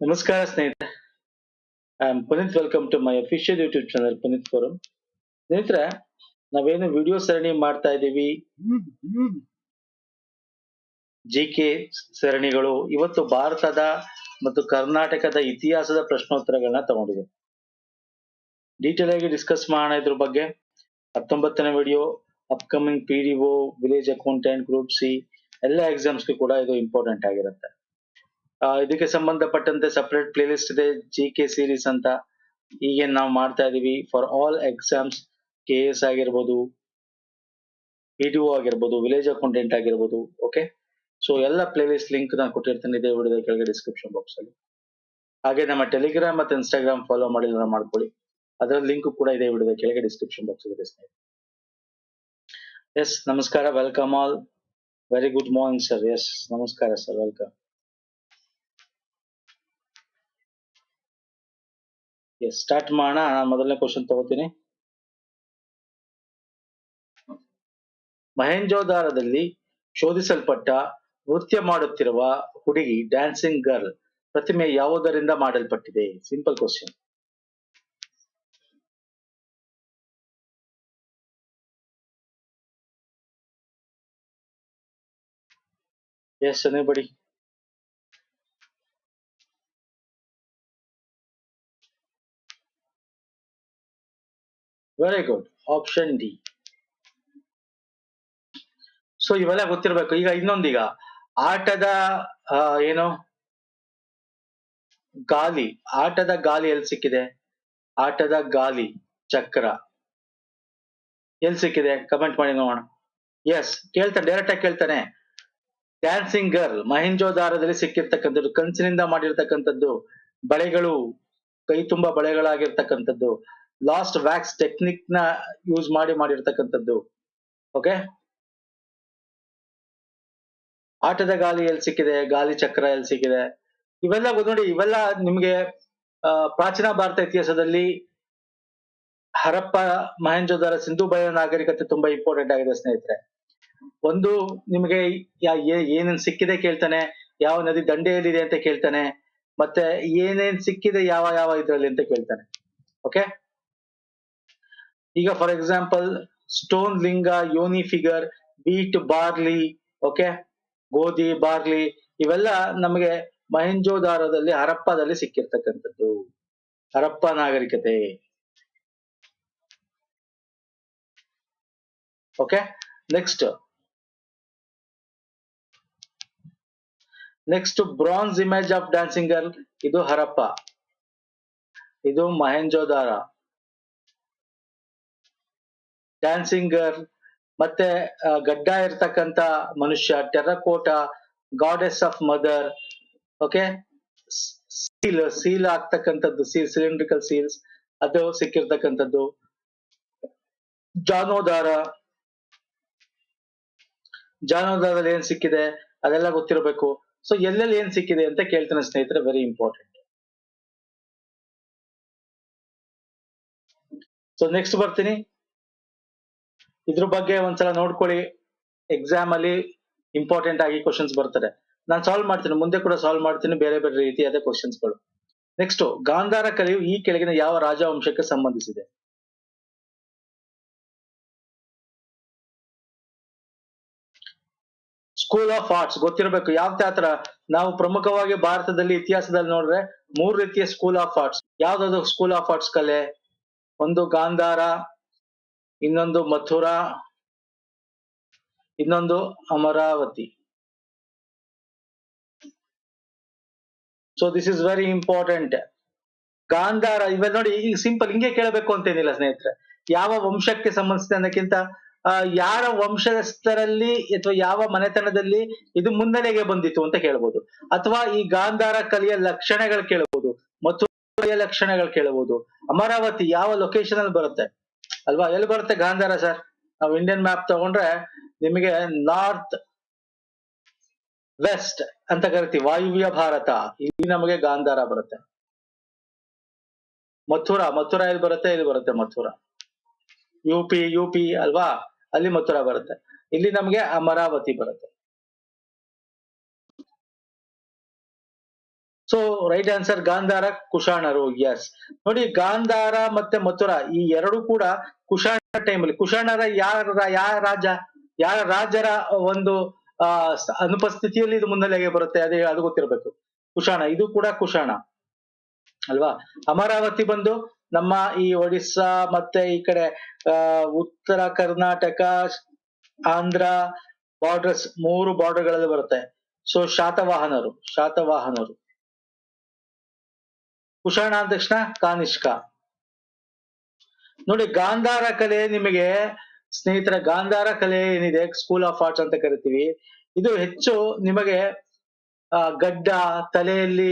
ನಮಸ್ಕಾರ ಸ್ನೇಹಿತರೆ. I am Puneeth welcome to my official YouTube channel Puneeth forum ಸ್ನೇಹಿತರೆ ನಾವೇನು ವಿಡಿಯೋ ಸರಣಿ ಮಾಡ್ತಾ ಇದ್ದೀವಿ? ಜಿ ಕೆ ಸರಣಿಗಳು ಇವತ್ತು ಭಾರತದ ಮತ್ತು ಕರ್ನಾಟಕದ ಇತಿಹಾಸದ ಪ್ರಶ್ನೋತ್ತರಗಳನ್ನ ತಗೊಂಡಿದೆ ಡೀಟೇಲ್ ಆಗಿ ಡಿಸ್ಕಸ್ ಮಾಡೋಣ ಇದ್ರ ಬಗ್ಗೆ. ಹತ್ತೊಂಬತ್ತನೇ video upcoming P D O village accountant group C ಎಲ್ಲ ಎಕ್ಸಾಮ್ಸ್ಗೆ ಕೂಡ ಇದು ಇಂಪಾರ್ಟೆಂಟ್ ಆಗಿರುತ್ತೆ. ಇದಕ್ಕೆ ಸಂಬಂಧಪಟ್ಟಂತೆ ಸಪರೇಟ್ ಪ್ಲೇ ಲಿಸ್ಟ್ ಇದೆ ಜಿ ಕೆ ಸೀರೀಸ್ ಅಂತ. ಈಗೇನ್ ನಾವು ಮಾಡ್ತಾ ಇದೀವಿ. For all exams K S ಆಗಿರ್ಬೋದು ಪಿ ಡಿ ಒ ಆಗಿರ್ಬೋದು ವಿಲೇಜ್ ಅಕೌಂಟೆಂಟ್ ಆಗಿರ್ಬೋದು ಓಕೆ ಸೊ ಎಲ್ಲ ಪ್ಲೇ ಲಿಸ್ಟ್ ಲಿಂಕ್ ನಾನು ಕೊಟ್ಟಿರ್ತೀನಿ, ಇದೇ ವಿಡಿಯೋದ ಕೆಳಗೆ ಡಿಸ್ಕ್ರಿಪ್ಷನ್ ಬಾಕ್ಸ್ ಅಲ್ಲಿ. ಹಾಗೆ ನಮ್ಮ ಟೆಲಿಗ್ರಾಮ್ ಮತ್ತೆ ಇನ್ಸ್ಟಾಗ್ರಾಮ್ ಫಾಲೋ ಮಾಡಿಲ್ಲ ಮಾಡ್ಕೊಳ್ಳಿ. ಅದರ ಲಿಂಕ್ ಕೂಡ ಇದೆ ವಿಡಿಯೋದ ಕೆಳಗೆ ಡಿಸ್ಕ್ರಿಪ್ಷನ್ ಬಾಕ್ಸ್ ಅಲ್ಲಿ ಎಸ್ ನಮಸ್ಕಾರ welcome all very good morning sir yes ನಮಸ್ಕಾರ ಸರ್ ವೆಲ್ಕಮ್ ಎಸ್ ಸ್ಟಾರ್ಟ್ ಮಾಡೋಣ. ಮೊದಲನೇ ಕ್ವಶನ್ ತಗೋತೀನಿ. ಮಹೇಂಜೋದಾರದಲ್ಲಿ ಶೋಧಿಸಲ್ಪಟ್ಟ ನೃತ್ಯ ಮಾಡುತ್ತಿರುವ ಹುಡುಗಿ ಡ್ಯಾನ್ಸಿಂಗ್ ಗರ್ಲ್ ಪ್ರತಿಮೆ ಯಾವುದರಿಂದ ಮಾಡಲ್ಪಟ್ಟಿದೆ? Simple question yes anybody very good option D so ಇವೆಲ್ಲ ಗೊತ್ತಿರ್ಬೇಕು. ಈಗ ಇನ್ನೊಂದೀಗ, ಆಟದ ಏನು? ಗಾಲಿ. ಆಟದ ಗಾಲಿ ಎಲ್ಲಿ ಸಿಕ್ಕಿದೆ? ಆಟದ ಗಾಲಿ, ಚಕ್ರ. ಎಲ್ಲಿ ಸಿಕ್ಕಿದೆ? ಕಮೆಂಟ್ ಮಾಡಿ ನೋಡೋಣ. ಎಸ್ ಕೇಳ್ತಾನೆ ಡೈರೆಕ್ಟ್ ಆಗಿ ಕೇಳ್ತಾನೆ. ಡ್ಯಾನ್ಸಿಂಗ್ ಗರ್ಲ್ ಮಹಿಂಜೋದಾರದಲ್ಲಿ ಸಿಕ್ಕಿರ್ತಕ್ಕಂಥದ್ದು ಕಂಚಿನಿಂದ ಮಾಡಿರ್ತಕ್ಕಂಥದ್ದು, ಬಳೆಗಳು, ಕೈ ತುಂಬಾ ಬಳೆಗಳಾಗಿರ್ತಕ್ಕಂಥದ್ದು ಲಾಸ್ಟ್ ವ್ಯಾಕ್ಸ್ ಟೆಕ್ನಿಕ್ನ ಯೂಸ್ ಮಾಡಿ ಮಾಡಿರ್ತಕ್ಕಂಥದ್ದು ಓಕೆ ಆಟದ ಗಾಲಿ ಎಲ್ಲಿ ಸಿಕ್ಕಿದೆ, ಗಾಲಿ ಚಕ್ರ ಎಲ್ಲಿ ಸಿಕ್ಕಿದೆ? ಇವೆಲ್ಲ ನೋಡಿ, ಇವೆಲ್ಲ ನಿಮ್ಗೆ ಪ್ರಾಚೀನ ಭಾರತ ಇತಿಹಾಸದಲ್ಲಿ ಹರಪ್ಪ ಮಹೇಂಜೋದಾರ ಸಿಂಧು ಬಯ ನಾಗರಿಕತೆ ತುಂಬಾ ಇಂಪಾರ್ಟೆಂಟ್ ಆಗಿದೆ ಸ್ನೇಹಿತರೆ. ಒಂದು ನಿಮಗೆ ಏನೇನ್ ಸಿಕ್ಕಿದೆ ಕೇಳ್ತಾನೆ, ಯಾವ ನದಿ ದಂಡೆಯಲ್ಲಿದೆ ಅಂತ ಕೇಳ್ತಾನೆ, ಮತ್ತೆ ಏನೇನ್ ಸಿಕ್ಕಿದೆ ಯಾವ ಯಾವ ಇದರಲ್ಲಿ ಅಂತ ಕೇಳ್ತಾನೆ. ಓಕೆ ಈಗ for example stone linga yoni figure wheat barley okay ಗೋಧಿ ಬಾರ್ಲಿ ಇವೆಲ್ಲ ನಮಗೆ ಮಹೆಂಜೋದಾರದಲ್ಲಿ, ಹರಪ್ಪದಲ್ಲಿ ಸಿಕ್ಕಿರ್ತಕ್ಕಂಥದ್ದು. ಹರಪ್ಪ ನಾಗರಿಕತೆ. Okay next next bronze image of dancing girl ಇದು ಹರಪ್ಪ. ಇದು ಮಹೇಂಜೋದಾರ ಡ್ಯಾನ್ಸಿಂಗ್ ಗರ್ಲ್ ಮತ್ತೆ ಗಡ್ಡ ಇರ್ತಕ್ಕಂತ ಮನುಷ್ಯ, terracotta goddess of mother okay seal seal ಆಗ್ತಕ್ಕಂಥದ್ದು ಸೀಲ್ ಸಿಲಿಂಡ್ರಿಕಲ್ ಸೀಲ್ಸ್ ಅದು ಸಿಕ್ಕಿರ್ತಕ್ಕಂಥದ್ದು. ಜಾನೋದಾರ ಜಾನೋದಾರದಲ್ಲಿ ಏನ್ ಸಿಕ್ಕಿದೆ? ಅದೆಲ್ಲ ಗೊತ್ತಿರಬೇಕು. ಸೊ ಎಲ್ಲೆಲ್ಲಿ ಏನ್ ಸಿಕ್ಕಿದೆ ಅಂತ ಕೇಳ್ತಾನೆ ಸ್ನೇಹಿತರೆ ವೆರಿ ಇಂಪಾರ್ಟೆಂಟ್ ಸೊ ನೆಕ್ಸ್ಟ್ ಬರ್ತೀನಿ. ಇದ್ರ ಬಗ್ಗೆ ಒಂದ್ಸಲ ನೋಡ್ಕೊಳ್ಳಿ. ಎಕ್ಸಾಮ್ ಅಲ್ಲಿ ಇಂಪಾರ್ಟೆಂಟ್ ಆಗಿ ಕ್ವಶನ್ಸ್ ಬರ್ತಾರೆ ನಾನು ಸಾಲ್ವ್ ಮಾಡ್ತೀನಿ, ಮುಂದೆ ಕೂಡ ಸಾಲ್ವ್ ಮಾಡ್ತೀನಿ, ಬೇರೆ ಬೇರೆ ರೀತಿಯಾದ ಕ್ವಶನ್ಸ್ಗಳು ನೆಕ್ಸ್ಟ್ ಗಾಂಧಾರ ಕಲಿಯು ಈ ಕೆಳಗಿನ ಯಾವ ರಾಜವಂಶಕ್ಕೆ ಸಂಬಂಧಿಸಿದೆ? ಸ್ಕೂಲ್ ಆಫ್ ಆರ್ಟ್ಸ್ ಗೊತ್ತಿರಬೇಕು. ಯಾವ ತರ ನಾವು ಪ್ರಮುಖವಾಗಿ ಭಾರತದಲ್ಲಿ ಇತಿಹಾಸದಲ್ಲಿ ನೋಡ್ರೆ ಮೂರು ರೀತಿಯ ಸ್ಕೂಲ್ ಆಫ್ ಆರ್ಟ್ಸ್ ಯಾವ್ದಾದ್ರು ಸ್ಕೂಲ್ ಆಫ್ ಆರ್ಟ್ಸ್ ಕಲೆ? ಒಂದು ಗಾಂಧಾರ, ಇನ್ನೊಂದು ಮಥುರಾ, ಇನ್ನೊಂದು Amaravati. So this is very important Gandhara, ಇವಾಗ ನೋಡಿ, ಈಗ ಸಿಂಪಲ್ ಹಿಂಗೆ ಕೇಳಬೇಕು ಅಂತೇನಿಲ್ಲ ಸ್ನೇಹಿತರೆ. ಯಾವ ವಂಶಕ್ಕೆ ಸಂಬಂಧಿಸಿದ ಅನ್ನೋಕ್ಕಿಂತ ಯಾರ ವಂಶಸ್ಥರಲ್ಲಿ ಅಥವಾ ಯಾವ ಮನೆತನದಲ್ಲಿ ಇದು ಮುನ್ನೆಲೆಗೆ ಬಂದಿತ್ತು ಅಂತ ಹೇಳ್ಬೋದು. ಅಥವಾ ಈ ಗಾಂಧಾರ ಕಲೆಯ ಲಕ್ಷಣಗಳು ಕೇಳಬಹುದು ಮತ್ತು ಲಕ್ಷಣಗಳು ಕೇಳಬಹುದು ಅಮರಾವತಿ ಯಾವ ಲೊಕೇಶನ್ ಅಲ್ಲಿ ಬರುತ್ತೆ? ಅಲ್ವಾ? ಎಲ್ಲಿ ಬರುತ್ತೆ ಗಾಂಧಾರ ಸರ್? ನಾವು ಇಂಡಿಯನ್ ಮ್ಯಾಪ್ ತಗೊಂಡ್ರೆ ನಿಮಗೆ ನಾರ್ತ್ ವೆಸ್ಟ್ ಅಂತ ಕರಿತೀವಿ. ವಾಯುವ್ಯ ಭಾರತ. ಇಲ್ಲಿ ನಮಗೆ ಗಾಂಧಾರ ಬರುತ್ತೆ. ಮಥುರಾ. ಮಥುರಾ ಎಲ್ಲಿ ಬರುತ್ತೆ? ಇಲ್ಲಿ ಬರುತ್ತೆ Mathura. U P U P ಅಲ್ವಾ? ಅಲ್ಲಿ ಮಥುರ ಬರುತ್ತೆ. ಇಲ್ಲಿ ನಮ್ಗೆ ಅಮರಾವತಿ ಬರುತ್ತೆ. ಸೊ ರೈಟ್ ಆನ್ಸರ್ ಗಾಂಧಾರ, ಕುಶಾಣರು ಎಸ್ ನೋಡಿ, ಗಾಂಧಾರ ಮತ್ತೆ ಮಥುರ ಈ ಎರಡು ಕೂಡ ಕುಶಾಣ ಟೈಮ್ ಅಲ್ಲಿ. ಕುಶಾಣರ ಯಾರ ಯಾರ ರಾಜ? ಯಾರ ರಾಜರ ಒಂದು, ಆ ಅನುಪಸ್ಥಿತಿಯಲ್ಲಿ ಇದು ಮುನ್ನೆಲೆಗೆ ಬರುತ್ತೆ, ಅದೇ, ಅದು ಗೊತ್ತಿರಬೇಕು. ಕುಶಾಣ, ಇದು ಕೂಡ ಕುಶಾಣ. ಅಲ್ವಾ? ಅಮರಾವತಿ ಬಂದು ನಮ್ಮ ಈ ಒಡಿಸ್ಸಾ ಮತ್ತೆ ಈ ಕಡೆ ಉತ್ತರ ಕರ್ನಾಟಕ, ಆಂಧ್ರ ಬಾರ್ಡರ್ಸ್ ಮೂರು ಬಾರ್ಡರ್ಗಳಲ್ಲಿ ಬರುತ್ತೆ. ಸೊ ಶಾತವಾಹನರು ಶಾತವಾಹನರು. ಕುಶಾಣ ಅಂದ ತಕ್ಷಣ ಕಾನಿಷ್ಕ. ನೋಡಿ, ಗಾಂಧಾರ ಕಲೆ ನಿಮಗೆ ಸ್ನೇಹಿತರ, ಗಾಂಧಾರ ಕಲೆ ಏನಿದೆ? ಸ್ಕೂಲ್ ಆಫ್ ಆರ್ಟ್ಸ್ ಅಂತ ಕರಿತೀವಿ. ಇದು ಹೆಚ್ಚು ನಿಮಗೆ ಗಡ್ಡ ತಲೆಯಲ್ಲಿ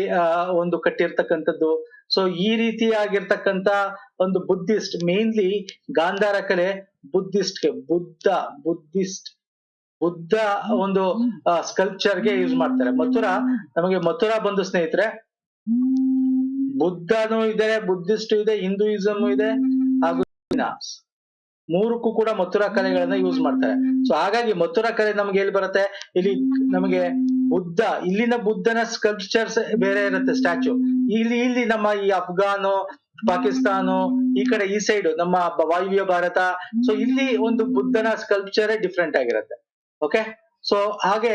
ಒಂದು ಕಟ್ಟಿರ್ತಕ್ಕಂಥದ್ದು. ಸೊ ಈ ರೀತಿಯಾಗಿರ್ತಕ್ಕಂಥ ಒಂದು ಬುದ್ಧಿಸ್ಟ್ ಮೇನ್ಲಿ ಗಾಂಧಾರ ಕಲೆ ಬುದ್ಧಿಸ್ಟ್ಗೆ ಬುದ್ಧ ಬುದ್ಧಿಸ್ಟ್ ಬುದ್ಧ ಒಂದು ಸ್ಕಲ್ಪ್ಚರ್ಗೆ ಯೂಸ್ ಮಾಡ್ತಾರೆ. ಮಥುರಾ ನಮಗೆ ಮಥುರಾ ಬಂದು ಸ್ನೇಹಿತರೆ ಬುದ್ಧನೂ ಇದೆ ಬುದ್ಧಿಸ್ಟ್ ಇದೆ ಹಿಂದೂಯಿಸಮ್ ಇದೆ ಹಾಗೂ. ಮೂರಕ್ಕೂ ಕೂಡ ಮಥುರಾ ಕಲೆಗಳನ್ನ ಯೂಸ್ ಮಾಡ್ತಾರೆ. ಸೊ ಹಾಗಾಗಿ ಮಥುರಾ ಕಲೆ ನಮ್ಗೆ ಎಲ್ಲಿ ಬರುತ್ತೆ? ಇಲ್ಲಿ ನಮಗೆ ಬುದ್ಧ, ಇಲ್ಲಿನ ಬುದ್ಧನ ಸ್ಕಲ್ಪ್ಚರ್ಸ್ ಬೇರೆ ಇರುತ್ತೆ ಸ್ಟ್ಯಾಚು ಇಲ್ಲಿ ಇಲ್ಲಿ ನಮ್ಮ ಈ ಅಫ್ಘಾನು, ಪಾಕಿಸ್ತಾನು, ಈ ಕಡೆ ಈ ಸೈಡ್ ನಮ್ಮ ವಾಯುವ್ಯ ಭಾರತ. ಸೊ ಇಲ್ಲಿ ಒಂದು ಬುದ್ಧನ ಸ್ಕಲ್ಪ್ಚರೇ ಡಿಫ್ರೆಂಟ್ ಆಗಿರುತ್ತೆ. ಓಕೆ ಸೊ ಹಾಗೆ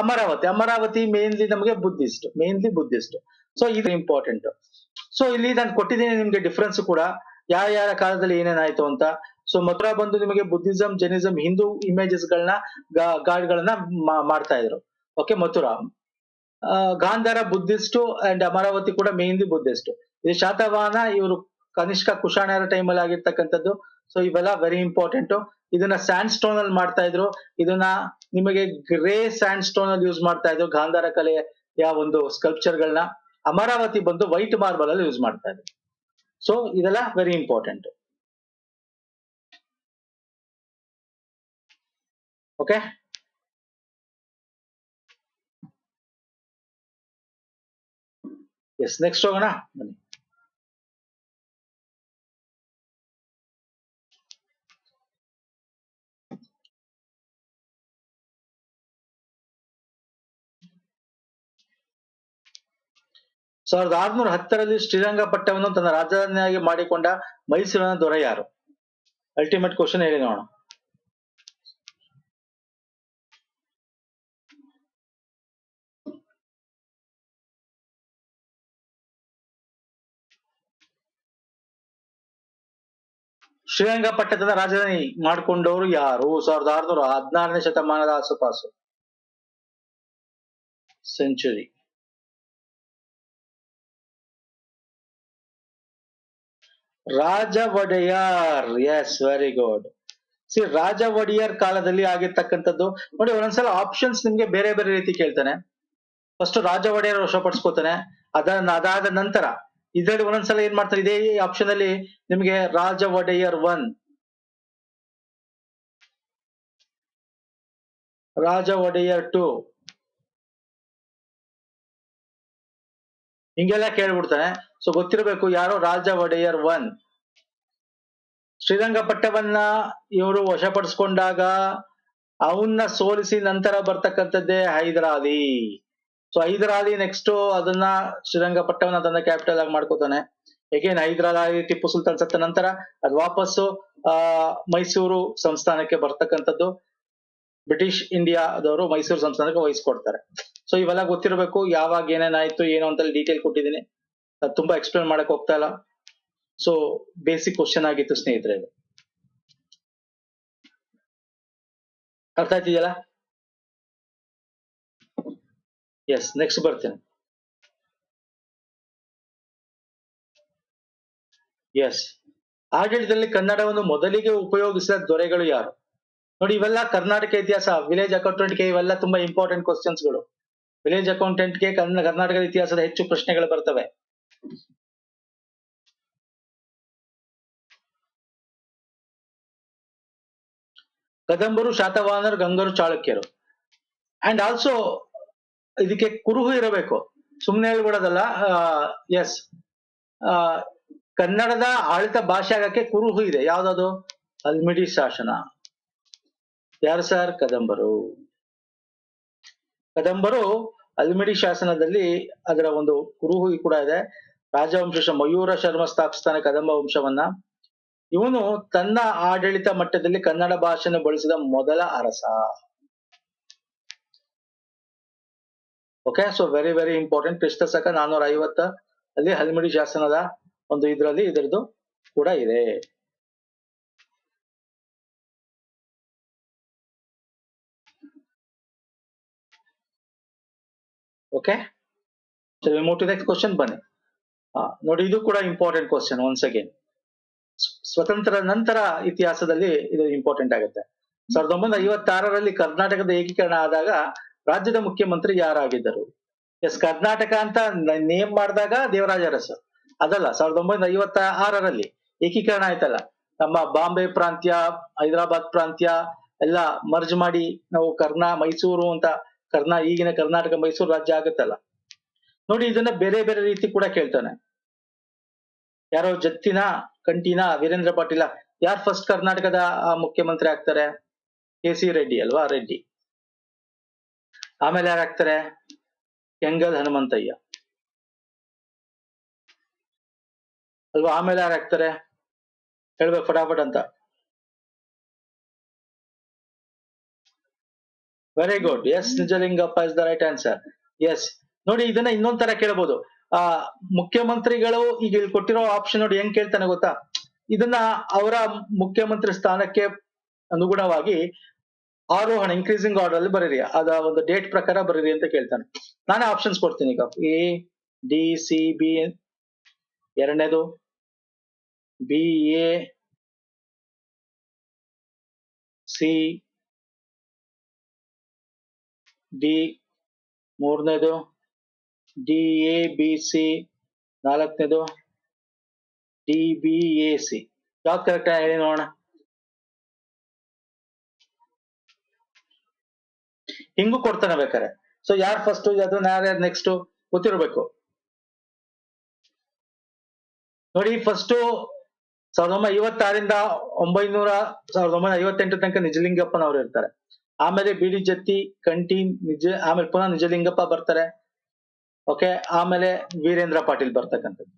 ಅಮರಾವತಿ. ಅಮರಾವತಿ ಮೇನ್ಲಿ ನಮಗೆ ಬುದ್ಧಿಸ್ಟ್ ಮೇನ್ಲಿ ಬುದ್ಧಿಸ್ಟ್ ಸೊ ಇದು ಇಂಪಾರ್ಟೆಂಟ್ ಸೊ ಇಲ್ಲಿ ನಾನು ಕೊಟ್ಟಿದ್ದೀನಿ ನಿಮ್ಗೆ ಡಿಫ್ರೆನ್ಸ್ ಕೂಡ. ಯಾವ ಯಾವ ಕಾಲದಲ್ಲಿ ಏನೇನಾಯ್ತು ಅಂತ. ಸೊ ಮಥುರಾ ಬಂದು ನಿಮಗೆ ಬುದ್ಧಿಸಂ ಜೈನಿಸಂ ಹಿಂದೂ ಇಮೇಜಸ್ ಗಳನ್ನ ಗಾಡ್ ಗಳನ್ನ ಮಾಡ್ತಾ ಇದ್ರು. Okay Mathura. Gandhara Buddhist and Amaravati ಕೂಡ ಮೆಹಿಂದಿ ಬುದ್ಧಿಸ್ಟ್ ಇದು ಶಾತವಾಹನ ಇವರು ಕನಿಷ್ಕ ಕುಶಾಣರ ಟೈಮಲ್ಲಿ ಆಗಿರ್ತಕ್ಕಂಥದ್ದು. ಸೊ ಇವೆಲ್ಲ ವೆರಿ ಇಂಪಾರ್ಟೆಂಟ್ ಇದನ್ನ ಸ್ಯಾಂಡ್ ಸ್ಟೋನ್ ಅಲ್ಲಿ ಮಾಡ್ತಾ ಇದ್ರು. ಇದನ್ನ ನಿಮಗೆ ಗ್ರೇ ಸ್ಯಾಂಡ್ ಸ್ಟೋನ್ ಅಲ್ಲಿ ಯೂಸ್ ಮಾಡ್ತಾ ಇದ್ರು ಗಾಂಧಾರ ಕಲೆಯ ಒಂದು ಸ್ಕಲ್ಪ್ಚರ್ ಗಳನ್ನ. ಅಮರಾವತಿ ಬಂದು ವೈಟ್ ಮಾರ್ಬಲ್ ಅಲ್ಲಿ ಯೂಸ್ ಮಾಡ್ತಾ ಇದ್ರು. ಸೊ ಇದೆಲ್ಲ very important okay yes next ಹೋಗೋಣ ಬನ್ನಿ ಸಾವಿರದ ಆರುನೂರ ಹತ್ತರಲ್ಲಿ ಶ್ರೀರಂಗಪಟ್ಟಣವನ್ನು ತನ್ನ ರಾಜಧಾನಿಯಾಗಿ ಮಾಡಿಕೊಂಡ ಮೈಸೂರಿನ ದೊರೆ ಯಾರು? ಅಲ್ಟಿಮೇಟ್ ಕ್ವಶನ್ ಹೇಳಿ ನೋಡೋಣ. ಶ್ರೀರಂಗಪಟ್ಟಣದ ರಾಜಧಾನಿ ಮಾಡಿಕೊಂಡವರು ಯಾರು? ಸಾವಿರದ ಆರುನೂರ ಹದಿನಾರನೇ ಶತಮಾನದ ಆಸುಪಾಸು. Century Raja Wodeyar yes very good C Raja Wodeyar ಕಾಲದಲ್ಲಿ ಆಗಿರ್ತಕ್ಕಂಥದ್ದು, ನೋಡಿ, ಒಂದೊಂದ್ಸಲ ಆಪ್ಷನ್ಸ್ ನಿಮ್ಗೆ ಬೇರೆ ಬೇರೆ ರೀತಿ ಕೇಳ್ತಾನೆ. ಫಸ್ಟ್ ರಾಜ ಒಡೆಯರ್ ವಶಪಡಿಸ್ಕೋತಾನೆ. ಅದನ್ನ ಅದಾದ ನಂತರ ಇದರಲ್ಲಿ ಒಂದೊಂದ್ಸಲ ಏನ್ ಮಾಡ್ತಾರೆ, ಇದೇ ಆಪ್ಷನ್ ಅಲ್ಲಿ ನಿಮ್ಗೆ ರಾಜ ಒಡೆಯರ್ ಒನ್ ರಾಜ ಒಡೆಯರ್ ಟು ಹಿಂಗೆಲ್ಲ ಕೇಳ್ಬಿಡ್ತಾನೆ. ಸೊ ಗೊತ್ತಿರಬೇಕು ಯಾರೋ? ರಾಜ ಒಡೆಯರ್ ಒನ್ ಶ್ರೀರಂಗಪಟ್ಟವನ್ನ ಇವರು ವಶಪಡಿಸ್ಕೊಂಡಾಗ, ಅವನ್ನ ಸೋಲಿಸಿ ನಂತರ ಬರ್ತಕ್ಕಂಥದ್ದೇ ಹೈದರಾಲಿ. ಸೊ ಹೈದರಾಲಿ ನೆಕ್ಸ್ಟ್ ಅದನ್ನ ಶ್ರೀರಂಗಪಟ್ಟಣ ತನ್ನ ಕ್ಯಾಪಿಟಲ್ ಆಗಿ ಮಾಡ್ಕೋತಾನೆ. ಏಕೆನ್ ಹೈದರಾಲಿ ಟಿಪ್ಪು ಸುಲ್ತಾನ್ ಸತ್ತ ನಂತರ ಅದು ವಾಪಸ್ಸು, ಆ, ಮೈಸೂರು ಸಂಸ್ಥಾನಕ್ಕೆ ಬರ್ತಕ್ಕಂಥದ್ದು. ಬ್ರಿಟಿಷ್ ಇಂಡಿಯಾದವರು ಮೈಸೂರು ಸಂಸ್ಥಾನಕ್ಕೆ ವಹಿಸ್ಕೊಡ್ತಾರೆ. ಸೊ ಇವೆಲ್ಲ ಗೊತ್ತಿರಬೇಕು, ಯಾವಾಗ ಏನೇನಾಯ್ತು ಏನು ಅಂತ ಡೀಟೇಲ್ ಕೊಟ್ಟಿದ್ದೀನಿ ಅದು ತುಂಬಾ ಎಕ್ಸ್ಪ್ಲೇನ್ ಮಾಡಕ್ ಹೋಗ್ತಾ ಇಲ್ಲ. ಸೊ ಬೇಸಿಕ್ ಕ್ವಶನ್ ಆಗಿತ್ತು ಸ್ನೇಹಿತರೆ ಅರ್ಥ ಆಯ್ತಿದೆಯಲ್ಲ? ಎಸ್ ನೆಕ್ಸ್ಟ್ ಬರ್ತೇನೆ ಎಸ್ ಆಡಳಿತದಲ್ಲಿ ಕನ್ನಡವನ್ನು ಮೊದಲಿಗೆ ಉಪಯೋಗಿಸಿದ ದೊರೆಗಳು ಯಾರು? ನೋಡಿ, ಇವೆಲ್ಲ ಕರ್ನಾಟಕ ಇತಿಹಾಸ ವಿಲೇಜ್ ಅಕೌಂಟೆಂಟ್ಗೆ ಇವೆಲ್ಲ ತುಂಬಾ ಇಂಪಾರ್ಟೆಂಟ್ ಕ್ವಶನ್ಸ್ಗಳು ವಿಲೇಜ್ ಅಕೌಂಟೆಂಟ್ಗೆ ಕನ್ನಡ ಕರ್ನಾಟಕದ ಇತಿಹಾಸದ ಹೆಚ್ಚು ಪ್ರಶ್ನೆಗಳು ಬರ್ತವೆ. ಕದಂಬರು, ಶಾತವಾಹನರು, ಗಂಗರು, ಚಾಳುಕ್ಯರು. ಅಂಡ್ ಆಲ್ಸೋ ಇದಕ್ಕೆ ಕುರುಹು ಇರಬೇಕು. ಸುಮ್ಮನೆ ಹೇಳ್ಬಿಡೋದಲ್ಲ ಎಸ್ ಕನ್ನಡದ ಆಳಿತ ಭಾಷೆ ಆಗಕ್ಕೆ ಕುರುಹು ಇದೆ. ಯಾವ್ದದು? ಅಲ್ಮಿಡಿ ಶಾಸನ. ಯಾರು ಸರ್? ಕದಂಬರು. ಕದಂಬರು ಅಲ್ಮಿಡಿ ಶಾಸನದಲ್ಲಿ ಅದರ ಒಂದು ಕುರುಹು ಕೂಡ ಇದೆ. ರಾಜವಂಶ ಮಯೂರ ಶರ್ಮ ಸ್ಥಾಪಿಸ್ತಾನೆ ಕದಂಬ ವಂಶವನ್ನ. ಇವನು ತನ್ನ ಆಡಳಿತ ಮಟ್ಟದಲ್ಲಿ ಕನ್ನಡ ಭಾಷೆಯನ್ನು ಬಳಸಿದ ಮೊದಲ ಅರಸ. Okay so very very important ಕ್ರಿಸ್ತ ಸಕ ನಾನೂರ ಐವತ್ತ ಅಲ್ಲಿ ಹಲ್ಮಿಡಿ ಶಾಸನದ ಒಂದು ಇದರಲ್ಲಿ ಇದರದ್ದು ಕೂಡ ಇದೆ. Okay move to next question ಬನ್ನಿ. ನೋಡಿ, ಇದು ಕೂಡ ಇಂಪಾರ್ಟೆಂಟ್ ಕ್ವಶನ್ ಒನ್ಸ್ ಅಗೇನ್ ಸ್ವತಂತ್ರ ನಂತರ ಇತಿಹಾಸದಲ್ಲಿ ಇದು ಇಂಪಾರ್ಟೆಂಟ್ ಆಗುತ್ತೆ. ಸಾವಿರದ ಒಂಬೈನೂರ ಐವತ್ತಾರರಲ್ಲಿ ಕರ್ನಾಟಕದ ಏಕೀಕರಣ ಆದಾಗ ರಾಜ್ಯದ ಮುಖ್ಯಮಂತ್ರಿ ಯಾರಾಗಿದ್ದರು? ಎಸ್ ಕರ್ನಾಟಕ ಅಂತ ನೇಮ್ ಮಾಡಿದಾಗ ದೇವರಾಜ ಅರಸು. ಅದಲ್ಲ, ಸಾವಿರದ ಒಂಬೈನೂರ ಐವತ್ತ ಆರರಲ್ಲಿ ಏಕೀಕರಣ ಆಯ್ತಲ್ಲ. ನಮ್ಮ ಬಾಂಬೆ ಪ್ರಾಂತ್ಯ, ಹೈದರಾಬಾದ್ ಪ್ರಾಂತ್ಯ ಎಲ್ಲ ಮರ್ಜ್ ಮಾಡಿ ನಾವು ಕರ್ನಾ, ಮೈಸೂರು ಅಂತ ಕರ್ನಾ, ಈಗಿನ ಕರ್ನಾಟಕ, ಮೈಸೂರು ರಾಜ್ಯ ಆಗುತ್ತಲ್ಲ. ನೋಡಿ, ಇದನ್ನ ಬೇರೆ ಬೇರೆ ರೀತಿ ಕೂಡ ಕೇಳ್ತಾನೆ. ಯಾರೋ ಜತ್ತಿನ, ಕಂಟಿನ ವೀರೇಂದ್ರ ಪಾಟೀಲ, ಯಾರು ಫಸ್ಟ್ ಕರ್ನಾಟಕದ ಮುಖ್ಯಮಂತ್ರಿ ಆಗ್ತಾರೆ? ಕೆ ಸಿ ರೆಡ್ಡಿ ಅಲ್ವಾ? ರೆಡ್ಡಿ. ಆಮೇಲೆ ಯಾರಾಗ್ತಾರೆ? ಕೆಂಗಲ್ ಹನುಮಂತಯ್ಯ. ಅಲ್ವಾ? ಆಮೇಲೆ ಯಾರಾಗ್ತಾರೆ? ಹೇಳ್ಬೇಕು ಫಟಾಫಟ್ ಅಂತ. Very good yes Nijalingappa is the right answer yes ನೋಡಿ, ಇದನ್ನ ಇನ್ನೊಂದ್ ತರ ಕೇಳಬಹುದು ಆ, ಮುಖ್ಯಮಂತ್ರಿಗಳು ಈಗ ಇಲ್ಲಿ ಕೊಟ್ಟಿರೋ ಆಪ್ಷನ್ ನೋಡಿ ಹೆಂಗ್ ಕೇಳ್ತಾನೆ ಗೊತ್ತಾ? ಇದನ್ನ ಅವರ ಮುಖ್ಯಮಂತ್ರಿ ಸ್ಥಾನಕ್ಕೆ ಅನುಗುಣವಾಗಿ ಆರೋಹಣ ಇನ್ಕ್ರೀಸಿಂಗ್ ಆರ್ಡರ್ ಅಲ್ಲಿ ಬರೀರಿ. ಅದ ಒಂದು ಡೇಟ್ ಪ್ರಕಾರ ಬರೀರಿ ಅಂತ ಕೇಳ್ತಾನೆ. ನಾನೇ ಆಪ್ಷನ್ಸ್ ಕೊಡ್ತೀನಿ ಈಗ. ಎ ಡಿ ಸಿ ಬಿ ಎರಡನೇದು. ಬಿ ಎ ಸಿ ಡಿ ಮೂರನೇದು. ಡಿ ಎ ಬಿ ಸಿ ನಾಲ್ಕನೇದು. ಡಿ ಬಿ ಎ ಸಿ ಯಾವ್ದು ಕರೆಕ್ಟ್ ಹೇಳಿ ನೋಡೋಣ. ಹಿಂಗೂ ಕೊಡ್ತಾನೆ ಬೇಕಾರೆ ಸೊ ಯಾರು ಫಸ್ಟ್ ಅದನ್ನ ಯಾರ್ಯಾರು ನೆಕ್ಸ್ಟ್ ಗೊತ್ತಿರಬೇಕು. ನೋಡಿ ಫಸ್ಟ್ ಸಾವಿರದ ಒಂಬೈನೂರ ಐವತ್ತಾರಿಂದ ಒಂಬೈನೂರ ಸಾವಿರದ ಒಂಬೈನೂರ ಐವತ್ತೆಂಟು ತನಕ ನಿಜಲಿಂಗಪ್ಪನವರು ಇರ್ತಾರೆ. ಆಮೇಲೆ ಬಿ ಡಿ ಜತ್ತಿ, ಕಂಟಿ, ನಿಜ, ಆಮೇಲೆ ಪುನಃ ನಿಜಲಿಂಗಪ್ಪ ಬರ್ತಾರೆ. ಓಕೆ ಆಮೇಲೆ ವೀರೇಂದ್ರ ಪಾಟೀಲ್ ಬರ್ತಕ್ಕಂಥದ್ದು.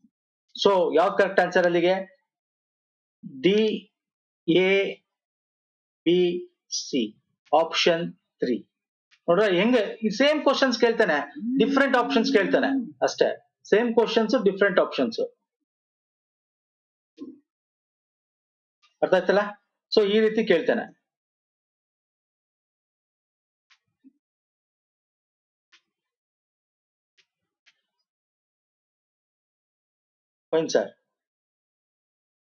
ಸೊ ಯಾವ ಕರೆಕ್ಟ್ ಆನ್ಸರ್ ಅಲ್ಲಿಗೆ? D A B C option three ನೋಡ್ರ, ಹೆಂಗೆ? ಸೇಮ್ ಕ್ವಶನ್ಸ್ ಕೇಳ್ತಾನೆ. ಡಿಫ್ರೆಂಟ್ ಆಪ್ಷನ್ಸ್ ಕೇಳ್ತಾನೆ. ಅಷ್ಟೇ. ಸೇಮ್ ಕ್ವಶನ್ಸ್ ಡಿಫ್ರೆಂಟ್ ಆಪ್ಷನ್ಸ್ ಅರ್ಥ ಆಯ್ತಲ್ಲ? ಸೊ ಈ ರೀತಿ ಕೇಳ್ತಾನೆ. ಫೈನ್ ಸರ್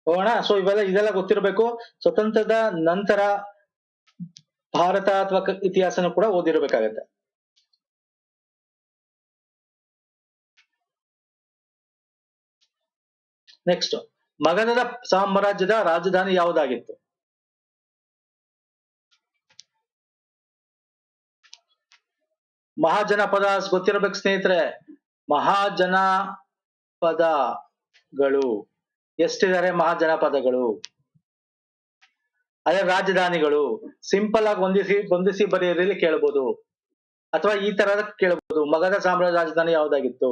ಹೋಗೋಣ. ಸೊ ಇವೆಲ್ಲ, ಇದೆಲ್ಲ ಗೊತ್ತಿರಬೇಕು. ಸ್ವತಂತ್ರದ ನಂತರ ಭಾರತ ಅಥವಾ ಇತಿಹಾಸನೂ ಕೂಡ ಓದಿರಬೇಕಾಗತ್ತೆ. ನೆಕ್ಸ್ಟ್ ಮಗಧದ ಸಾಮ್ರಾಜ್ಯದ ರಾಜಧಾನಿ ಯಾವುದಾಗಿತ್ತು? ಮಹಾಜನಪದ ಗೊತ್ತಿರಬೇಕು ಸ್ನೇಹಿತರೆ. ಮಹಾಜನಪದಗಳು. ಎಷ್ಟಿದ್ದಾರೆ ಮಹಾಜನಪದಗಳು? ಅದೇ ರಾಜಧಾನಿಗಳು ಸಿಂಪಲ್ ಆಗಿ ಹೊಂದಿಸಿ ಹೊಂದಿಸಿ ಬರೆಯೋದ್ರಲ್ಲಿ ಕೇಳಬಹುದು ಅಥವಾ ಈ ತರದ ಕೇಳಬಹುದು ಮಗಧ ಸಾಮ್ರಾಜ್ಯ ರಾಜಧಾನಿ ಯಾವ್ದಾಗಿತ್ತು?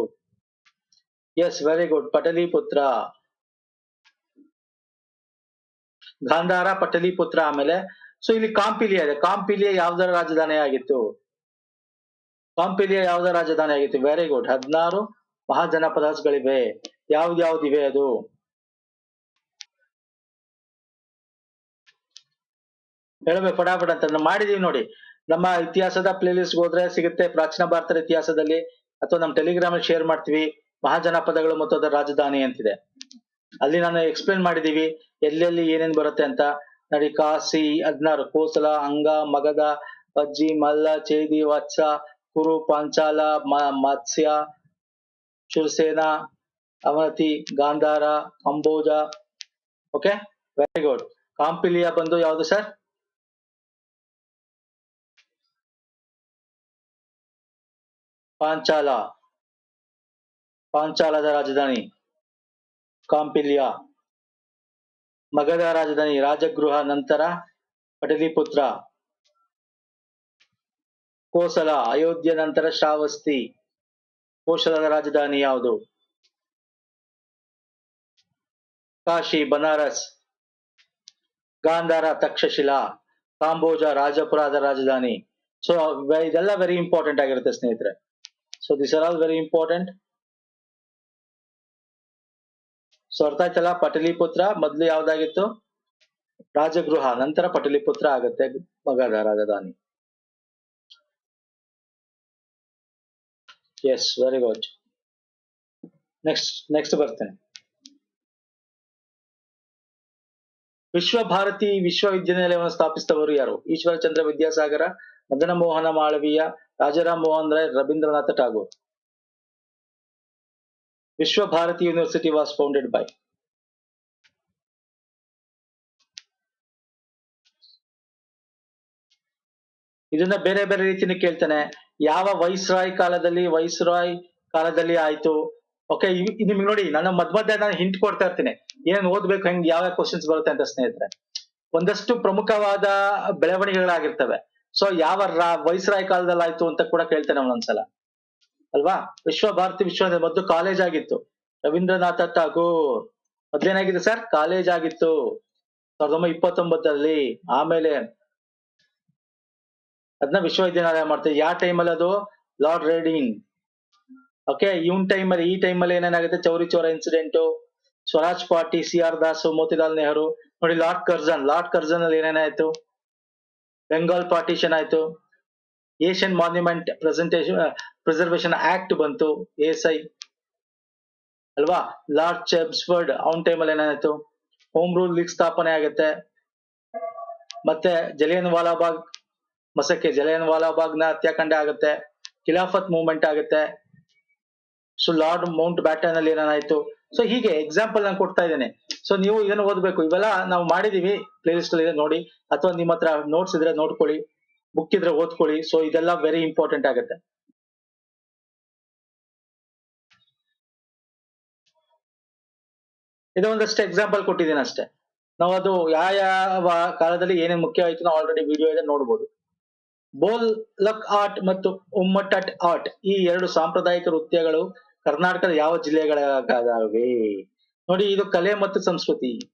Yes very good Pataliputra. Gandhara, Pataliputra ಆಮೇಲೆ ಸೊ ಇಲ್ಲಿ ಕಾಂಪಿಲಿಯ ಇದೆ. ಕಾಂಪಿಲಿಯ ಯಾವ್ದರ ರಾಜಧಾನಿ ಆಗಿತ್ತು? ಕಾಂಪಿಲಿಯ ಯಾವ್ದರ ರಾಜಧಾನಿ ಆಗಿತ್ತು? ವೆರಿ ಗುಡ್ ಹದಿನಾರು ಮಹಾಜನಪದಗಳಿವೆ ಯಾವ್ದು ಯಾವ್ದಿವೆ ಅದು? ಹೇಳ್ಬೇಕು ಫಟಾಫಟ್ ಅಂತ. ಮಾಡಿದೀವಿ ನೋಡಿ. ನಮ್ಮ ಇತಿಹಾಸದ ಪ್ಲೇ ಲಿಸ್ಟ್ ಹೋದ್ರೆ ಸಿಗುತ್ತೆ ಪ್ರಾಚೀನ ಭಾರತದ ಇತಿಹಾಸದಲ್ಲಿ ಅಥವಾ ನಮ್ಮ ಟೆಲಿಗ್ರಾಮ್ ಅಲ್ಲಿ ಶೇರ್ ಮಾಡ್ತೀವಿ. ಮಹಾಜನಪದಗಳು ಮತ್ತು ಅದರ ರಾಜಧಾನಿ ಅಂತಿದೆ. ಅಲ್ಲಿ ನಾನು ಎಕ್ಸ್ಪ್ಲೇನ್ ಮಾಡಿದೀವಿ ಎಲ್ಲೆಲ್ಲಿ ಏನೇನ್ ಬರುತ್ತೆ ಅಂತ. ನೋಡಿ ಕಾಸಿ ಹದ್ನಾರು ಕೋಸಲ, ಅಂಗ, ಮಗಧ ಅಜ್ಜಿ ಮಲ್ಲ, ಚೇದಿ, ವತ್ಸ, ಕುರು, ಪಾಂಚಾಲ ಮತ್ಸ್ಯ ಶಿವಸೇನ ಅವನತಿ Gandhara ಅಂಬೋಜ okay very good Kampilya ಬಂದು ಯಾವುದು ಸರ್? ಪಾಂಚಾಲ, ಪಾಂಚಾಲದ ರಾಜಧಾನಿ ಕಾಂಪಿಲ್ಯ, ಮಗಧ ರಾಜಧಾನಿ ರಾಜಗೃಹ ನಂತರ ಪಟಲಿಪುತ್ರ, ಕೋಸಲ, ಅಯೋಧ್ಯ ನಂತರ ಶ್ರಾವಸ್ತಿ, ಕೋಶಲದ ರಾಜಧಾನಿ ಯಾವುದು? ಕಾಶಿ, ಬನಾರಸ್, ಗಾಂಧಾರ ತಕ್ಷಶಿಲಾ, ಕಾಂಬೋಜ, ರಾಜಪುರದ ರಾಜಧಾನಿ. ಸೊ ಇದೆಲ್ಲ ವೆರಿ ಇಂಪಾರ್ಟೆಂಟ್ ಆಗಿರುತ್ತೆ ಸ್ನೇಹಿತರೆ. So these are all very important so ಅರ್ಥ ಪಟಲಿಪುತ್ರ ಮೊದ್ಲು ಯಾವ್ದಾಗಿತ್ತು ರಾಜಗೃಹ ನಂತರ ಪಟಲಿಪುತ್ರ ಆಗುತ್ತೆ ಮಗಧ ರಾಜಧಾನಿ yes very good next next ಬರ್ತೇನೆ ವಿಶ್ವ ಭಾರತಿ ವಿಶ್ವವಿದ್ಯಾನಿಲಯವನ್ನು ಸ್ಥಾಪಿಸಿದವರು ಯಾರು ಈಶ್ವರ ಚಂದ್ರ ವಿದ್ಯಾಸಾಗರ ಮದನ Mohan Malaviya Rajaram Mohan Roy Rabindranath Tagore Vishwa Bharati university was founded by. ಇದನ್ನ ಬೇರೆ ಬೇರೆ ರೀತಿಯಲ್ಲಿ ಕೇಳ್ತಾನೆ. ಯಾವ ವೈಸ್ರಾಯ್ ಕಾಲದಲ್ಲಿ ವೈಸ್ರಾಯ್ ಕಾಲದಲ್ಲಿ ಆಯ್ತು? ಓಕೆ ನಿಮ್ಗೆ ನೋಡಿ ನಾನು ಮಧ್ಯ ಮಧ್ಯೆ ನಾನು ಹಿಂಟ್ ಕೊಡ್ತಾ ಇರ್ತೀನಿ. ಏನ್ ಓದ್ಬೇಕು, ಹೆಂಗ್ ಯಾವ ಕ್ವಶನ್ಸ್ ಬರುತ್ತೆ ಅಂತ ಸ್ನೇಹಿತರೆ. ಒಂದಷ್ಟು ಪ್ರಮುಖವಾದ ಬೆಳವಣಿಗೆಗಳಾಗಿರ್ತವೆ. ಸೊ ಯಾವ ರಾ- ವೈಸ್ರಾಯ್ ಕಾಲದಲ್ಲಿ ಆಯ್ತು ಅಂತ ಕೂಡ ಕೇಳ್ತೇನೆ ಒಂದೊಂದ್ಸಲ ಅಲ್ವಾ? ವಿಶ್ವ ಭಾರತಿ ವಿಶ್ವ ಮೊದಲು ಕಾಲೇಜ್ ಆಗಿತ್ತು. ರವೀಂದ್ರನಾಥ ಟಾಗೂರ್ ಮೊದ್ಲೇನಾಗಿದೆ ಸರ್ ಕಾಲೇಜ್ ಆಗಿತ್ತು. ಸಾವಿರದ ಒಂಬೈನೂರ ಇಪ್ಪತ್ತೊಂಬತ್ತರಲ್ಲಿ. ಆಮೇಲೆ ಅದನ್ನ ವಿಶ್ವವಿದ್ಯಾನಿಲಯ ಮಾಡ್ತಾರೆ ಯಾವ ಟೈಮಲ್ಲಿ ಅದು? ಲಾರ್ಡ್ ರೇಡಿಂಗ್ ಓಕೆ ಇವನ್ ಟೈಮಲ್ಲಿ ಈ ಟೈಮಲ್ಲಿ ಏನೇನಾಗುತ್ತೆ? ಚೌರಿ Chaura incident Swaraj party C R Das, Motilal Nehru. ನೋಡಿ, ಲಾರ್ಡ್ ಕರ್ಜನ್. ಲಾರ್ಡ್ ಕರ್ಜನ್ ಅಲ್ಲಿ ಏನೇನಾಯ್ತು? ಬೆಂಗಾಲ್ ಪಾರ್ಟಿಷನ್ ಆಯ್ತು. Asian monument presentation preservation act ಬಂತು ಎಸ್ ಐ ಅಲ್ವಾ? ಲಾರ್ಡ್ ಚೆಬ್ಸ್ಫರ್ಡ್ ಅವನ್ ಟೈಮಲ್ಲಿ ಏನಾಯ್ತು? ಹೋಮ್ ರೂಲ್ ಲೀಗ್ ಸ್ಥಾಪನೆ ಆಗುತ್ತೆ. ಮತ್ತೆ ಜಲಿಯನ್ ವಾಲಾಬಾಗ್ ಮಸಕ್ಕೆ ಜಲಿಯನ್ ವಾಲಾಬಾಗ್ನ ಹತ್ಯಾಕಾಂಡ ಆಗುತ್ತೆ. ಖಿಲಾಫತ್ ಮೂವ್ಮೆಂಟ್ ಆಗುತ್ತೆ. ಸೊ ಲಾರ್ಡ್ ಮೌಂಟ್ ಬ್ಯಾಟನ್ ಅಲ್ಲಿ ಏನಾಯ್ತು? ಸೊ ಹೀಗೆ ಎಕ್ಸಾಂಪಲ್ ನಾನು ಕೊಡ್ತಾ ಇದ್ದೇನೆ. ಸೊ ನೀವು ಇದನ್ನ ಓದಬೇಕು. ಇವೆಲ್ಲ ನಾವು ಮಾಡಿದೀವಿ. ಪ್ಲೇ ಲಿಸ್ಟ್ ಅಲ್ಲಿ ನೋಡಿ. ಅಥವಾ ನಿಮ್ಮ ಹತ್ರ ನೋಟ್ಸ್ ಇದ್ರೆ ನೋಡ್ಕೊಳ್ಳಿ. ಬುಕ್ ಇದ್ರೆ ಓದ್ಕೊಳ್ಳಿ. ಸೊ ಇದೆಲ್ಲ ವೆರಿ ಇಂಪಾರ್ಟೆಂಟ್ ಆಗುತ್ತೆ. ಇದು ಒಂದಷ್ಟು ಎಕ್ಸಾಂಪಲ್ ಕೊಟ್ಟಿದ್ದೀನಿ ಅಷ್ಟೇ. ನಾವು ಅದು ಯಾವ ಯಾವ ಕಾಲದಲ್ಲಿ ಏನೇನು ಮುಖ್ಯ ಆಯ್ತು ನಾವು ಆಲ್ರೆಡಿ ವಿಡಿಯೋ ಇದೆ ನೋಡ್ಬೋದು. ಬೋಲ್ ಲಕ್ ಆರ್ಟ್ ಮತ್ತು ಉಮ್ಮಟಟ್ ಆರ್ಟ್ ಈ ಎರಡು ಸಾಂಪ್ರದಾಯಿಕ ನೃತ್ಯಗಳು ಕರ್ನಾಟಕದ ಯಾವ ಜಿಲ್ಲೆಗಳಾಗವೆ ನೋಡಿ, ಇದು ಕಲೆ ಮತ್ತು ಸಂಸ್ಕೃತಿ.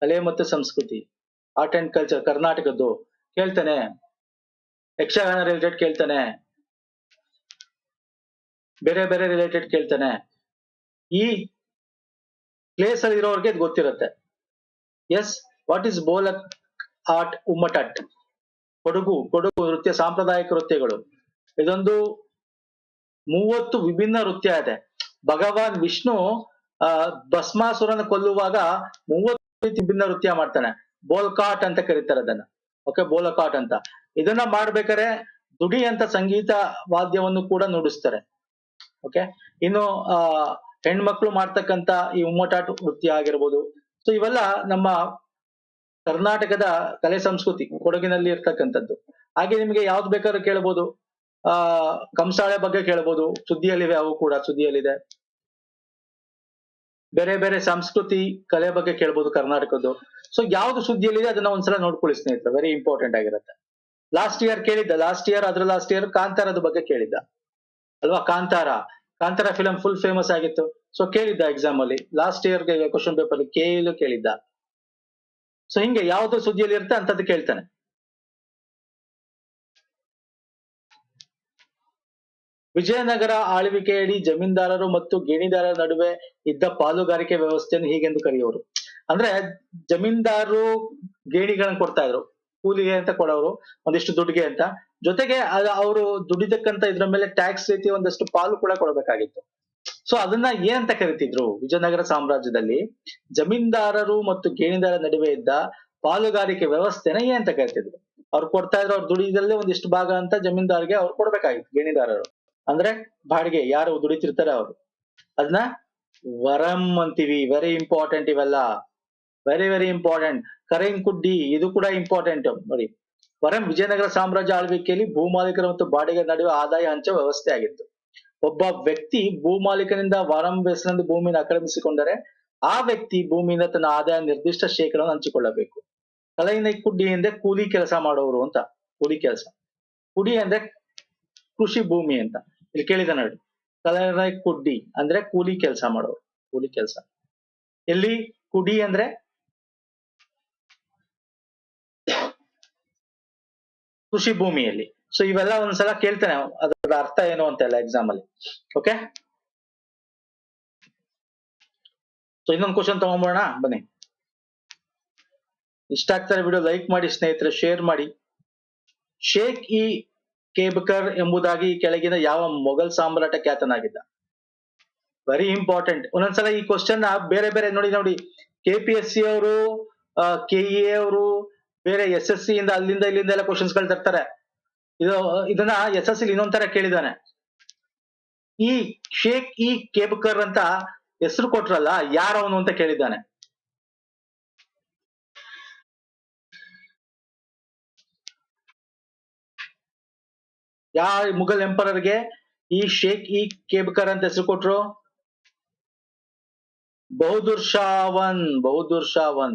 ಕಲೆ ಮತ್ತು ಸಂಸ್ಕೃತಿ. ಆರ್ಟ್ ಅಂಡ್ ಕಲ್ಚರ್ ಕರ್ನಾಟಕದ್ದು. ಕೇಳ್ತಾನೆ. ಯಕ್ಷಗಾನ ರಿಲೇಟೆಡ್ ಕೇಳ್ತಾನೆ. ಬೇರೆ ಬೇರೆ ರಿಲೇಟೆಡ್ ಕೇಳ್ತಾನೆ. ಈ ಪ್ಲೇಸ್ ಅಲ್ಲಿ ಇರೋರ್ಗೆ ಇದು ಗೊತ್ತಿರುತ್ತೆ. Yes what is Bolak art Ummathat Kodagu Kodagu ನೃತ್ಯ, ಸಾಂಪ್ರದಾಯಿಕ ನೃತ್ಯಗಳು. ಇದೊಂದು ಮೂವತ್ತು ವಿಭಿನ್ನ ನೃತ್ಯ ಇದೆ. ಭಗವಾನ್ ವಿಷ್ಣು ಆ, ಭಸ್ಮಾಸುರನ ಕೊಲ್ಲುವಾಗ ಮೂವತ್ತು ರೀತಿ ಭಿನ್ನ ನೃತ್ಯ ಮಾಡ್ತಾನೆ. ಬೋಲ್ಕಾಟ್ ಅಂತ ಕರೀತಾರೆ ಅದನ್ನ. ಓಕೆ ಬೋಲಕಾಟ್ ಅಂತ. ಇದನ್ನ ಮಾಡ್ಬೇಕಾರೆ ದುಡಿ ಅಂತ ಸಂಗೀತ ವಾದ್ಯವನ್ನು ಕೂಡ ನುಡಿಸ್ತಾರೆ. ಓಕೆ ಇನ್ನು, ಆ, ಹೆಣ್ಮಕ್ಳು ಮಾಡ್ತಕ್ಕಂತ ಈ ಉಮ್ಮಟಾಟ್ ನೃತ್ಯ ಆಗಿರ್ಬೋದು. ಸೊ ಇವೆಲ್ಲ ನಮ್ಮ ಕರ್ನಾಟಕದ ಕಲೆ ಸಂಸ್ಕೃತಿ, ಕೊಡಗಿನಲ್ಲಿ ಇರ್ತಕ್ಕಂಥದ್ದು. ಹಾಗೆ ನಿಮಗೆ ಯಾವ್ದು ಬೇಕಾದ್ರೂ ಕೇಳ್ಬೋದು. ಆ, ಕಂಸಾಳೆ ಬಗ್ಗೆ ಕೇಳ್ಬೋದು. ಸುದ್ದಿಯಲ್ಲಿವೆ ಅವು ಕೂಡ, ಸುದ್ದಿಯಲ್ಲಿದೆ. ಬೇರೆ ಬೇರೆ ಸಂಸ್ಕೃತಿ ಕಲೆ ಬಗ್ಗೆ ಕೇಳ್ಬೋದು ಕರ್ನಾಟಕದ್ದು. ಸೊ ಯಾವ್ದು ಸುದ್ದಿಯಲ್ಲಿದೆ ಅದನ್ನ ಒಂದ್ಸಲ ನೋಡ್ಕೊಳ್ಳಿ ಸ್ನೇಹಿತರೆ ವೆರಿ ಇಂಪಾರ್ಟೆಂಟ್ ಆಗಿರುತ್ತೆ. ಲಾಸ್ಟ್ ಇಯರ್ ಕೇಳಿದ್ದ ಲಾಸ್ಟ್ ಇಯರ್ ಅದ್ರ ಲಾಸ್ಟ್ ಇಯರ್ ಕಾಂತಾರದ ಬಗ್ಗೆ ಕೇಳಿದ್ದ. ಅಲ್ವಾ? Kantara. Kantara film full famous ಆಗಿತ್ತು. ಸೊ ಕೇಳಿದ್ದ ಎಕ್ಸಾಮ್ ಅಲ್ಲಿ. ಲಾಸ್ಟ್ ಇಯರ್ ಕ್ವಶನ್ ಪೇಪರ್ ಕೇಳು ಕೇಳಿದ್ದ. ಸೊ ಹಿಂಗೆ ಯಾವ್ದು ಸುದ್ದಿಯಲ್ಲಿ ಇರುತ್ತೆ ಅಂತದ್ದು ಕೇಳ್ತಾನೆ. ವಿಜಯನಗರ ಆಳ್ವಿಕೆಯಡಿ ಜಮೀನ್ದಾರರು ಮತ್ತು ಗೇಣಿದಾರರ ನಡುವೆ ಇದ್ದ ಪಾಲುಗಾರಿಕೆ ವ್ಯವಸ್ಥೆಯನ್ನು ಹೀಗೆಂದು ಕರೆಯುವರು. ಅಂದ್ರೆ ಜಮೀನ್ದಾರರು ಗೇಣಿಗಳನ್ನ ಕೊಡ್ತಾ ಇದ್ರು. ಕೂಲಿಗೆ ಅಂತ ಕೊಡೋರು, ಒಂದಿಷ್ಟು ದುಡ್ಡಿಗೆ ಅಂತ. ಜೊತೆಗೆ ಅವರು ದುಡಿದಕ್ಕಂತ ಇದ್ರ ಮೇಲೆ ಟ್ಯಾಕ್ಸ್ ರೀತಿ ಒಂದಷ್ಟು ಪಾಲು ಕೂಡ ಕೊಡಬೇಕಾಗಿತ್ತು. ಸೊ ಅದನ್ನ ಏನಂತ ಕರಿತಿದ್ರು ವಿಜಯನಗರ ಸಾಮ್ರಾಜ್ಯದಲ್ಲಿ? ಜಮೀನ್ದಾರರು ಮತ್ತು ಗೇಣಿದಾರರ ನಡುವೆ ಇದ್ದ ಪಾಲುಗಾರಿಕೆ ವ್ಯವಸ್ಥೆನ ಏನಂತ ಕರಿತಿದ್ರು? ಅವ್ರು ಕೊಡ್ತಾ ಇದ್ರು, ಅವ್ರು ದುಡಿದಲ್ಲೇ ಒಂದಿಷ್ಟು ಭಾಗ ಅಂತ ಜಮೀನ್ದಾರ್ಗೆ ಅವ್ರು ಕೊಡ್ಬೇಕಾಗಿತ್ತು, ಗೇಣಿದಾರರು. ಅಂದ್ರೆ ಬಾಡಿಗೆ, ಯಾರು ದುಡಿತಿರ್ತಾರೆ ಅವರು. ಅದನ್ನ ವರಂ ಅಂತೀವಿ ವೆರಿ ಇಂಪಾರ್ಟೆಂಟ್ ಇವೆಲ್ಲ. ವೆರಿ ವೆರಿ ಇಂಪಾರ್ಟೆಂಟ್ ಕರೆಂಗ್ ಕುಡ್ಡಿ, ಇದು ಕೂಡ ಇಂಪಾರ್ಟೆಂಟ್ ನೋಡಿ, ವರಂ ವಿಜಯನಗರ ಸಾಮ್ರಾಜ್ಯ ಆಳ್ವಿಕೆಯಲ್ಲಿ ಭೂಮಾಲೀಕರ ಮತ್ತು ಬಾಡಿಗೆ ನಡುವೆ ಆದಾಯ ಹಂಚ ವ್ಯವಸ್ಥೆ ಆಗಿತ್ತು. ಒಬ್ಬ ವ್ಯಕ್ತಿ ಭೂಮಾಲೀಕನಿಂದ ವರಂ ಹೆಸರಿನಲ್ಲಿ ಭೂಮಿಯನ್ನು ಆಕ್ರಮಿಸಿಕೊಂಡರೆ, ಆ ವ್ಯಕ್ತಿ ಭೂಮಿಯಿಂದ ತನ್ನ ಆದಾಯ ನಿರ್ದಿಷ್ಟ ಶೇಕಡವನ್ನು ಹಂಚಿಕೊಳ್ಳಬೇಕು. ಕಲೈನ ಕುಡ್ಡಿ ಅಂದ್ರೆ ಕೂಲಿ ಕೆಲಸ ಮಾಡೋರು ಅಂತ, ಕೂಲಿ ಕೆಲಸ. ಕುಡಿ ಅಂದ್ರೆ ಕೃಷಿ ಭೂಮಿ ಅಂತ. ಇಲ್ಲಿ ಕೇಳಿದ ನೋಡಿ. ಕಲರಾಯ್ ಕುಡ್ಡಿ ಅಂದ್ರೆ ಕೂಲಿ ಕೆಲಸ ಮಾಡೋರು, ಕೂಲಿ ಕೆಲಸ. ಎಲ್ಲಿ? ಕುಡಿ ಅಂದ್ರೆ ಕೃಷಿ ಭೂಮಿಯಲ್ಲಿ. ಸೊ ಇವೆಲ್ಲ ಒಂದ್ಸಲ ಕೇಳ್ತಾನೆ ಅದರ ಅರ್ಥ ಏನು ಅಂತೆಲ್ಲ ಎಕ್ಸಾಮ್ ಅಲ್ಲಿ. ಓಕೆ ಸೊ ಇನ್ನೊಂದು ಕ್ವಶನ್ ತಗೊಂಬೋಣ ಬನ್ನಿ. ಇಷ್ಟ ಆಗ್ತಾರೆ ವಿಡಿಯೋ ಲೈಕ್ ಮಾಡಿ, ಸ್ನೇಹಿತರೆ ಶೇರ್ ಮಾಡಿ. ಶೇಕ್ ಇ ಕೇಬ್ಕರ್ ಎಂಬುದಾಗಿ ಕೆಳಗಿನ ಯಾವ ಮೊಘಲ್ ಸಾಮ್ರಾಟ ಖ್ಯಾತನಾಗಿದ್ದ ವೆರಿ ಇಂಪಾರ್ಟೆಂಟ್ ಒಂದೊಂದ್ಸಲ ಈ ಕ್ವಶನ್ ಬೇರೆ ಬೇರೆ ನೋಡಿ ನೋಡಿ. ಕೆ ಪಿ ಎಸ್ ಸಿ ಅವರು ಕೆ ಇ ಅವರು, ಬೇರೆ ಎಸ್ ಎಸ್ ಸಿ ಇಂದ ಅಲ್ಲಿಂದ ಇಲ್ಲಿಂದ ಎಲ್ಲ ಕ್ವಶನ್ಸ್ಗಳು ತರ್ತಾರೆ. ಇದು, ಇದನ್ನ ಎಸ್ ಎಸ್ ಸಿ ಇನ್ನೊಂದ್ ತರ ಕೇಳಿದಾನೆ ಈ ಶೇಖ್ ಇ ಕೇಬ್ಕರ್ ಅಂತ ಹೆಸರು ಕೊಟ್ರಲ್ಲ, ಯಾರವನು ಅಂತ ಕೇಳಿದ್ದಾನೆ. ಯಾವ ಮುಘಲ್ ಎಂಪರರ್ಗೆ ಈ ಶೇಖ್ ಇ ಕೇಬ್ಕರ್ ಅಂತ ಹೆಸರು ಕೊಟ್ರು? ಬಹುದೂರ್ ಶಾವನ್ ಬಹುದೂರ್ ಶಾವನ್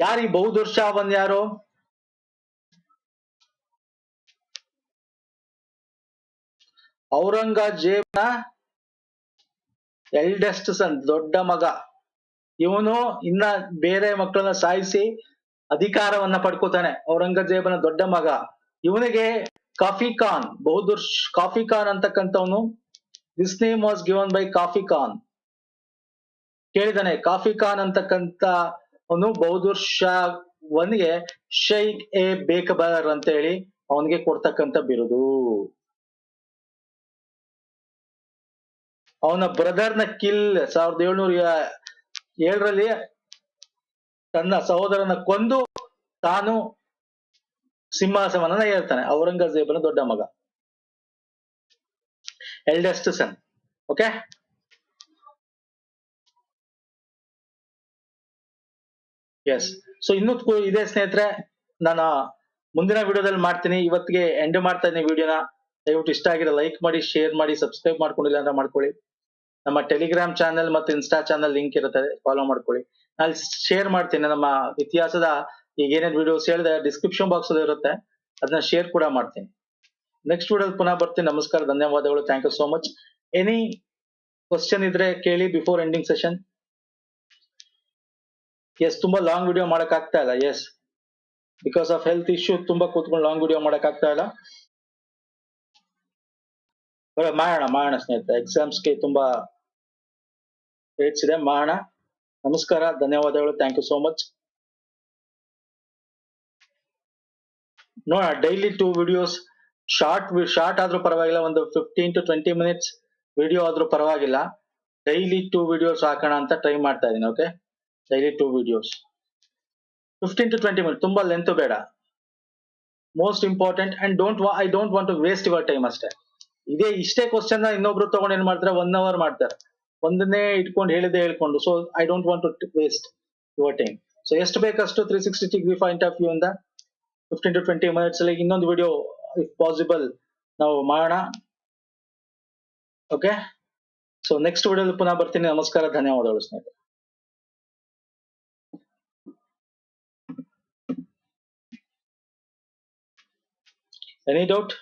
ಯಾರು ಈ ಬಹುದೂರ್ ಶಾವನ್ ಯಾರು? ಔರಂಗಜೇಬ್ನ ಎಲ್ಡೆಸ್ಟ್ ಸನ್ ದೊಡ್ಡ ಮಗ. ಇವನು ಇನ್ನ ಬೇರೆ ಮಕ್ಕಳನ್ನ ಸಾಯಿಸಿ ಅಧಿಕಾರವನ್ನ ಪಡ್ಕೋತಾನೆ, ಔರಂಗಜೇಬನ ದೊಡ್ಡ ಮಗ. ಇವನಿಗೆ coffee Khan, Bahadur coffee Khan ಅಂತಕ್ಕಂಥವನು this name was given by Khafi Khan. ಕೇಳಿದಾನೆ, coffee Khan ಅಂತಕ್ಕಂತ ಅವನು ಬಹದ್ದೂರ್ ಶಾ ಒನ್ಗೆ ಶೈಕ್ ಎ ಬೇಕಬರ್ ಅಂತ ಹೇಳಿ ಅವನಿಗೆ ಕೊಡ್ತಕ್ಕಂತ ಬಿರುದು. ಅವನ ಬ್ರದರ್ನ ಕಿಲ್ ಸಾವಿರದ ಏಳ್ನೂರ ಏಳರಲ್ಲಿ ತನ್ನ ಸಹೋದರನ ಕೊಂದು ತಾನು ಸಿಂಹಾಸನವನ್ನ ಹೇಳ್ತಾನೆ. ಔರಂಗಜೇಬನ ದೊಡ್ಡ ಮಗ. Eldest son okay yes so ಇನ್ನು ಇದೇ ಸ್ನೇಹಿತರೆ, ನಾನು ಮುಂದಿನ ವಿಡಿಯೋದಲ್ಲಿ ಮಾಡ್ತೀನಿ. ಇವತ್ತಿಗೆ ಎಂಡ್ ಮಾಡ್ತಾ ಇದ್ದೀನಿ ವಿಡಿಯೋನ. ದಯವಿಟ್ಟು ಇಷ್ಟ ಆಗಿರೋ ಲೈಕ್ ಮಾಡಿ ಶೇರ್ ಮಾಡಿ ಸಬ್ಸ್ಕ್ರೈಬ್ ಮಾಡ್ಕೊಂಡಿಲ್ಲ ಅಂದ್ರೆ ಮಾಡ್ಕೊಳ್ಳಿ. ನಮ್ಮ ಟೆಲಿಗ್ರಾಮ್ ಚಾನೆಲ್ ಮತ್ತು ಇನ್ಸ್ಟಾ ಚಾನೆಲ್ ಲಿಂಕ್ ಇರುತ್ತೆ ಫಾಲೋ ಮಾಡ್ಕೊಳ್ಳಿ. ನಾನು ಶೇರ್ ಮಾಡ್ತೀನಿ ನಮ್ಮ ಇತಿಹಾಸದ ಈಗ ಏನೇನ್ ವಿಡಿಯೋಸ್ ಹೇಳಿದೆ ಡಿಸ್ಕ್ರಿಪ್ಷನ್ ಬಾಕ್ಸ್ ಅಲ್ಲಿ ಇರುತ್ತೆ. ಅದನ್ನ ಶೇರ್ ಕೂಡ ಮಾಡ್ತೀನಿ. ನೆಕ್ಸ್ಟ್ ವಿಡಿಯೋ ಪುನಃ ಬರ್ತೀನಿ. ನಮಸ್ಕಾರ, ಧನ್ಯವಾದಗಳು. Thank you so much any question ಇದ್ರೆ ಕೇಳಿ ಬಿಫೋರ್ ಎಂಡಿಂಗ್ ಸೆಷನ್ ಎಸ್ ತುಂಬಾ ಲಾಂಗ್ ವಿಡಿಯೋ ಮಾಡಕ್ ಆಗ್ತಾ ಇಲ್ಲ. Yes because of health issue ತುಂಬಾ ಕೂತ್ಕೊಂಡು ಲಾಂಗ್ ವಿಡಿಯೋ ಮಾಡಕ್ ಆಗ್ತಾ ಇಲ್ಲ. ಮಾಡೋಣ ಮಾಡೋಣ ಸ್ನೇಹಿತರೆ ಎಕ್ಸಾಮ್ಸ್ಗೆ ತುಂಬಾ ಹೆಚ್ಚಿದೆ ಮಾಡೋಣ ನಮಸ್ಕಾರ, ಧನ್ಯವಾದಗಳು. ಥ್ಯಾಂಕ್ ಯು ಸೋ ಮಚ್ ನೋಡೋಣ daily two videos short short ಆದ್ರೂ ಪರವಾಗಿಲ್ಲ, ಒಂದು fifteen to twenty minutes video ಆದ್ರೂ ಪರವಾಗಿಲ್ಲ. ಡೈಲಿ ಟೂ ವಿಡಿಯೋಸ್ ಹಾಕೋಣ ಅಂತ ಟ್ರೈ ಮಾಡ್ತಾ ಇದೀನಿ okay daily two videos fifteen to twenty minute ತುಂಬಾ ಲೆಂತ್ ಬೇಡ. Most important and don't I don't want to waste your time ಅಷ್ಟೇ. ಇದೇ ಇಷ್ಟೇ ಕ್ವಶನ್ ಇನ್ನೊಬ್ರು ತಗೊಂಡು ಏನ್ ಮಾಡ್ತಾರೆ? ಒನ್ ಅವರ್ ಮಾಡ್ತಾರೆ. ಒಂದನ್ನೇ ಇಟ್ಕೊಂಡು ಹೇಳಿದೆ ಹೇಳ್ಕೊಂಡು so I don't want to waste your time so ಎಷ್ಟು ಬೇಕಷ್ಟು three sixty degree point of view ಇಂದ? ಫಿಫ್ಟೀನ್ ಟು ಟ್ವೆಂಟಿ ಮಿನಿಟ್ಸ್ ಅಲ್ಲಿ ಇನ್ನೊಂದು ವಿಡಿಯೋ ಇಫ್ ಪಾಸಿಬಲ್ ನಾವು ಮಾಡೋಣ? ಓಕೆ ಸೊ ನೆಕ್ಸ್ಟ್ ವಿಡಿಯೋದಲ್ಲಿ ಪುನಃ ಬರ್ತೀನಿ. ನಮಸ್ಕಾರ, ಧನ್ಯವಾದಗಳು, ಸ್ನೇಹಿತರೆ. Any doubt